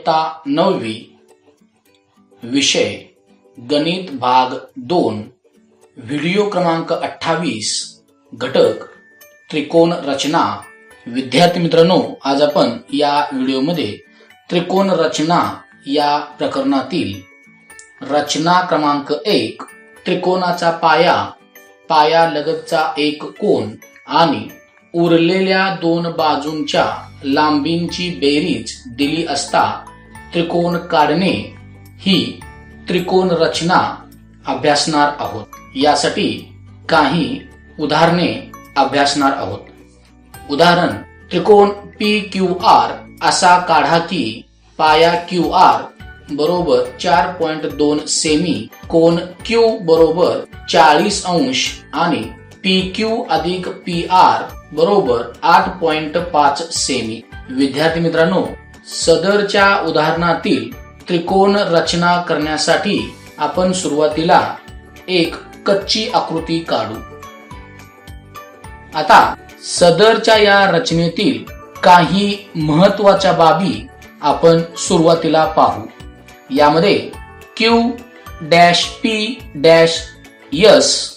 इयत्ता नववी विषय गणित भाग दोन व्हिडिओ क्रमांक अठ्ठावीस घटक त्रिकोण रचना. विद्यार्थी मित्रांनो आज आपण या व्हिडिओमध्ये त्रिकोण रचना या प्रकरणातील रचना क्रमांक एक त्रिकोणाचा पाया पाया लगतचा एक कोण आणि उरलेल्या दोन बाजूंच्या लांबींची बेरीज दिली असता त्रिकोण काढणे ही त्रिकोण रचना अभ्यासणार आहोत. यासाठी काही उदाहरणे अभ्यासणार आहोत. उदाहरण त्रिकोण पी क्यू आर असा काढा की पाया क्यू आर बरोबर चार पॉइंट दोन सेमी कोण क्यू बरोबर चाळीस अंश आणि पी क्यू अधिक पी आर बरोबर आठ पॉइंट पाच सेमी. विद्यार्थी मित्रांनो सदरच्या उदाहरणातील त्रिकोण रचना करण्यासाठी आपण सुरुवातीला एक कच्ची आकृती काढू. आता सदरच्या या रचनेतील काही महत्त्वाच्या बाबी आपण सुरुवातीला पाहू. यामध्ये Q dash P dash S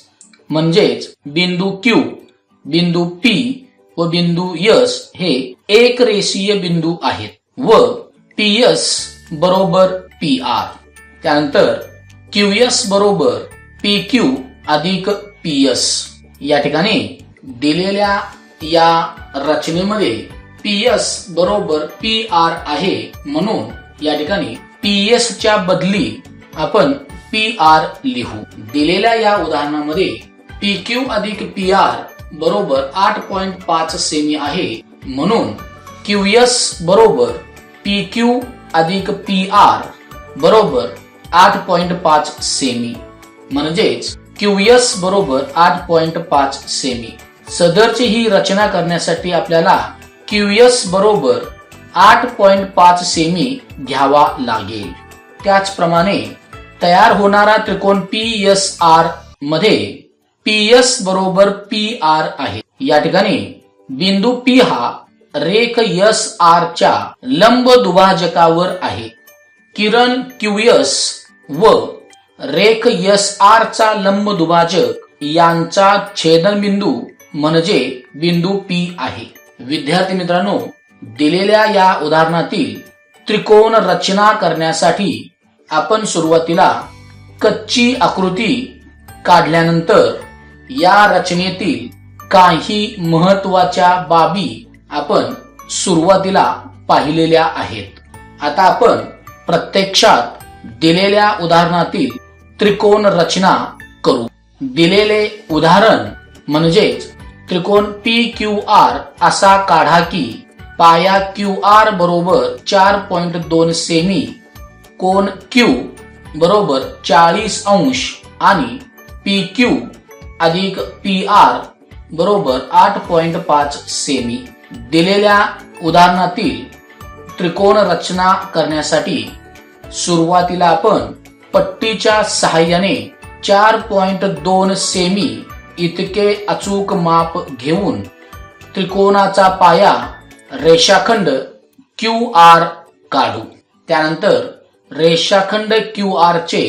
म्हणजेच बिंदू क्यू बिंदू पी व बिंदू यस हे एक रेषीय बिंदू आहेत. व पीएस बरोबर पी आर त्यानंतर क्यू एस बरोबर पी क्यू अधिक पी एस या ठिकाणी दिलेल्या या रचनेमध्ये पी एस बरोबर पी आर आहे म्हणून या ठिकाणी पी एस च्या बदली आपण पी आर लिहू. दिलेल्या या उदाहरणामध्ये पी क्यू अधिक पी आर बरोबर आठ पॉइंट पाच सेमी आहे म्हणून क्यू एस बरोबर पी क्यू अधिक पी आर बरोबर आठ पॉइंट पाच सेमी. म्हणजेच क्यू एस बरोबर आठ पॉइंट पाच सेमी. सदरची ही रचना करण्यासाठी आपल्याला क्यू एस बरोबर आठ पॉइंट पाच सेमी घ्यावा लागेल. त्याचप्रमाणे तयार होणारा त्रिकोण पी एस आरमध्ये पी एस बरोबर पी आर आहे. या ठिकाणी बिंदू पी हा रेख यस आरच्या लंब दुभाजकावर आहे. किरण क्युएस व रेख यस आरचा लंब दुभाजक यांचा छेदनबिंदू म्हणजे बिंदू पी आहे. विद्यार्थी मित्रांनो दिलेल्या या उदाहरणातील त्रिकोण रचना करण्यासाठी आपण सुरुवातीला कच्ची आकृती काढल्यानंतर या रचनेतील काही महत्त्वाच्या बाबी आपण सुरुवातीला पाहिलेल्या आहेत. आता आपण प्रत्यक्षात दिलेल्या उदाहरणातील त्रिकोण रचना करू. दिलेले उदाहरण म्हणजेच त्रिकोण पी क्यू आर असा काढा की पाया क्यू आर बरोबर चार पॉइंट दोन सेमी कोण क्यू बरोबर चाळीस अंश आणि पी क्यू अधिक पी आर बरोबर आठ पॉइंट पाच सेमी. दिलेल्या उदाहरणातील त्रिकोण रचना करण्यासाठी सुरुवातीला आपण पट्टीच्या सहाय्याने चार पॉइंट दोन सेमी इतके अचूक माप घेऊन त्रिकोणाचा पाया रेषाखंड क्यू आर काढू. त्यानंतर रेषाखंड क्यू आर चे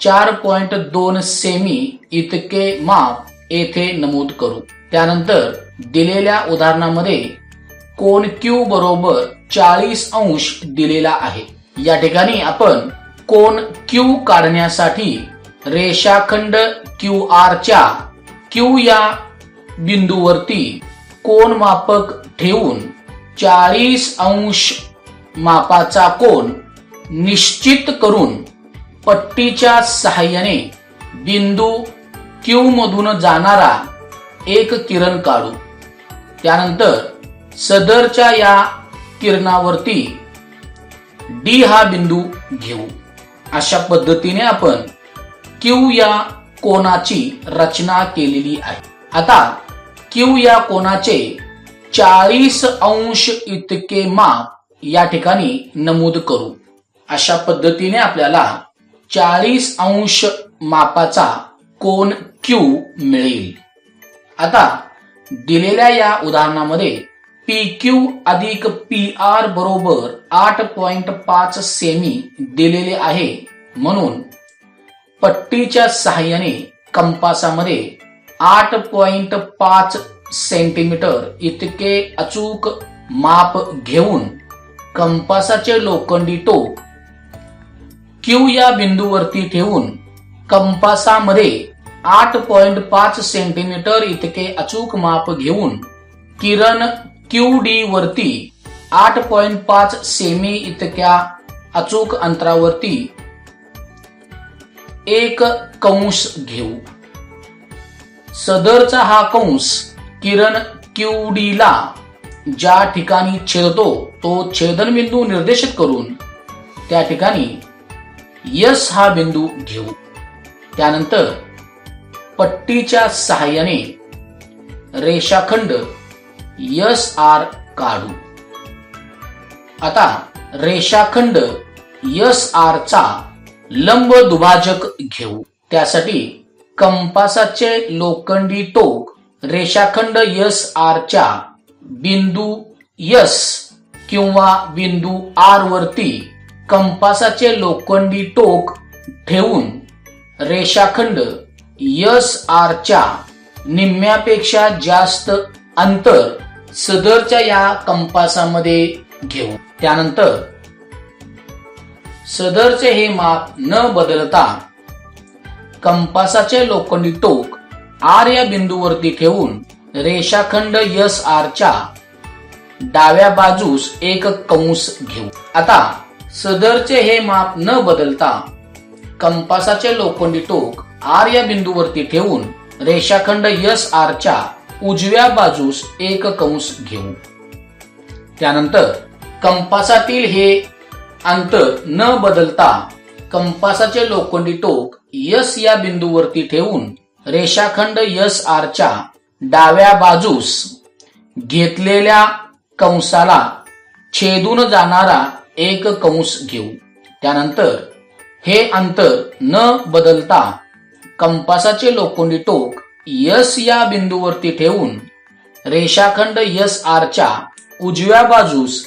चार पॉइंट दोन सेमी इतके माप येथे नमूद करू. त्यानंतर दिलेल्या उदाहरणामध्ये कोण क्यू बरोबर चाळीस अंश दिलेला आहे. या ठिकाणी आपण कोण क्यू काढण्यासाठी रेषाखंड क्यू आरच्या क्यू या बिंदूवरती कोण मापक ठेवून चाळीस अंश मापाचा कोण निश्चित करून पट्टीच्या सहाय्याने बिंदू क्यू मधून जाणारा एक किरण काढू. त्यानंतर सदरच्या या किरणावरती डी हा बिंदू घेऊ. अशा पद्धतीने आपण क्यू या कोणाची रचना केलेली आहे. आता क्यू या कोणाचे चाळीस अंश इतके माप या ठिकाणी नमूद करू. अशा पद्धतीने आपल्याला चाळीस अंश मापाचा कोण क्यू मिळेल. आता दिलेल्या या उदाहरणामध्ये पी क्यू अधिक पी आर बरोबर आठ पॉइंट पाच सेमी दिलेले आहे. म्हणून पट्टीच्या सहाय्याने कंपासामध्ये आठ पॉइंट पाच सेंटीमीटर इतके अचूक माप घेऊन कंपासाचे लोखंडी टोक क्यू या बिंदूवरती ठेवून कंपासामध्ये आठ पॉइंट पाच सेंटीमीटर इतके अचूक माप घेऊन किरण क्यू डी वरती आठ पॉइंट पाच सेमी इतक्या अचूक अंतरावरती एक कंस घेऊ. सदरचा हा कंस किरण क्यू डी ला ज्या ठिकाणी छेदतो तो छेदनबिंदू निर्देशित करून त्या ठिकाणी यस हा बिंदू घेऊ. त्यानंतर पट्टीच्या सहाय्याने रेषाखंड यस आर काढू. आता रेषाखंड यस आर चा लंब दुभाजक घेऊ. त्यासाठी कंपासाचे लोखंडी टोक रेषाखंड यस आरच्या बिंदू यस किंवा बिंदू आर वरती कंपासाचे लोखंडी टोक ठेवून रेषाखंड यस आरच्या निम्म्यापेक्षा जास्त अंतर सदरच्या या कंपासामध्ये घेऊ. त्यानंतर सदरचे हे माप न बदलता कंपासाचे लोखंडी टोक आर या बिंदूवरती ठेवून रेषाखंड यस आरच्या डाव्या बाजूस एक कंस घेऊ. आता सदरचे हे माप न बदलता कंपासाचे लोखंडी टोक आर या बिंदूवरती ठेवून रेषाखंड यस आरच्या उजव्या बाजूस एक कंस घेऊ. त्यानंतर कंपासातील हे अंतर न बदलता कंपासाचे लोखंडी टोक यस या बिंदूवरती ठेवून रेषाखंड यस आरच्या डाव्या बाजूस घेतलेल्या कंसाला छेदून जाणारा एक कंस घेऊ. त्यानंतर हे अंतर न बदलता कंपासाचे लोखंडी टोक यस या बिंदूवरती ठेवून रेषाखंड यस आरच्या उजव्या बाजूस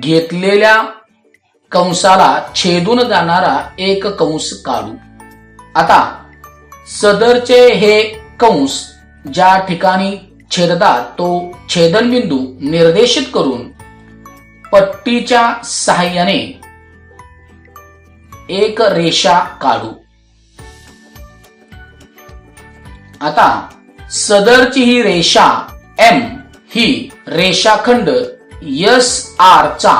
घेतलेल्या कंसाला छेदून जाणारा एक कंस काढू. आता सदरचे हे कंस ज्या ठिकाणी छेदतात तो छेदनबिंदू निर्देशित करून पट्टीच्या सहाय्याने एक रेषा काढू. आता सदरची ही रेषा एम ही रेषाखंड यस आर चा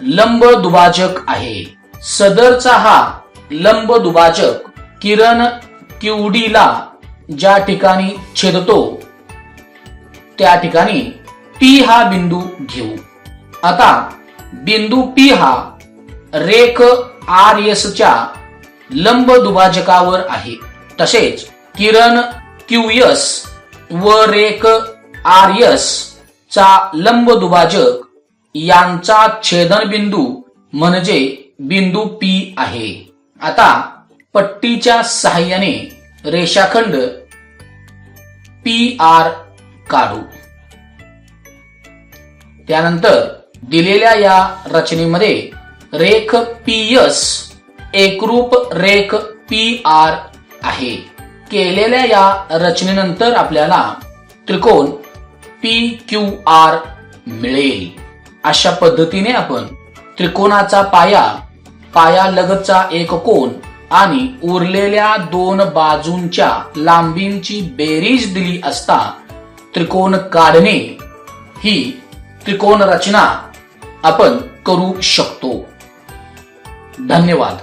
लंब दुभाजक आहे. सदरचा हा लंब दुभाजक किरण क्यूडी ज्या ठिकाणी छेदतो त्या ठिकाणी पी हा बिंदू घेऊ. आता बिंदू पी हा रेख आर एस च्या लंब दुभाजकावर आहे. तसेच किरण क्यूएस व रेख आर एस चा लंब दुभाजक यांचा छेदन बिंदू म्हणजे बिंदू पी आहे. आता पट्टीच्या सहाय्याने रेषाखंड पी आर काढू. त्यानंतर दिलेल्या या रचनेमध्ये रेख पी एस एकरूप रेख पी आर आहे. केलेल्या या रचनेनंतर आपल्याला त्रिकोण पी क्यू आर मिळेल. अशा पद्धतीने आपण त्रिकोणाचा पाया पाया लगतचा एक कोण आणि उरलेल्या दोन बाजूंच्या लांबींची बेरीज दिली असता त्रिकोण काढणे ही त्रिकोण रचना आपण करू शकतो. धन्यवाद.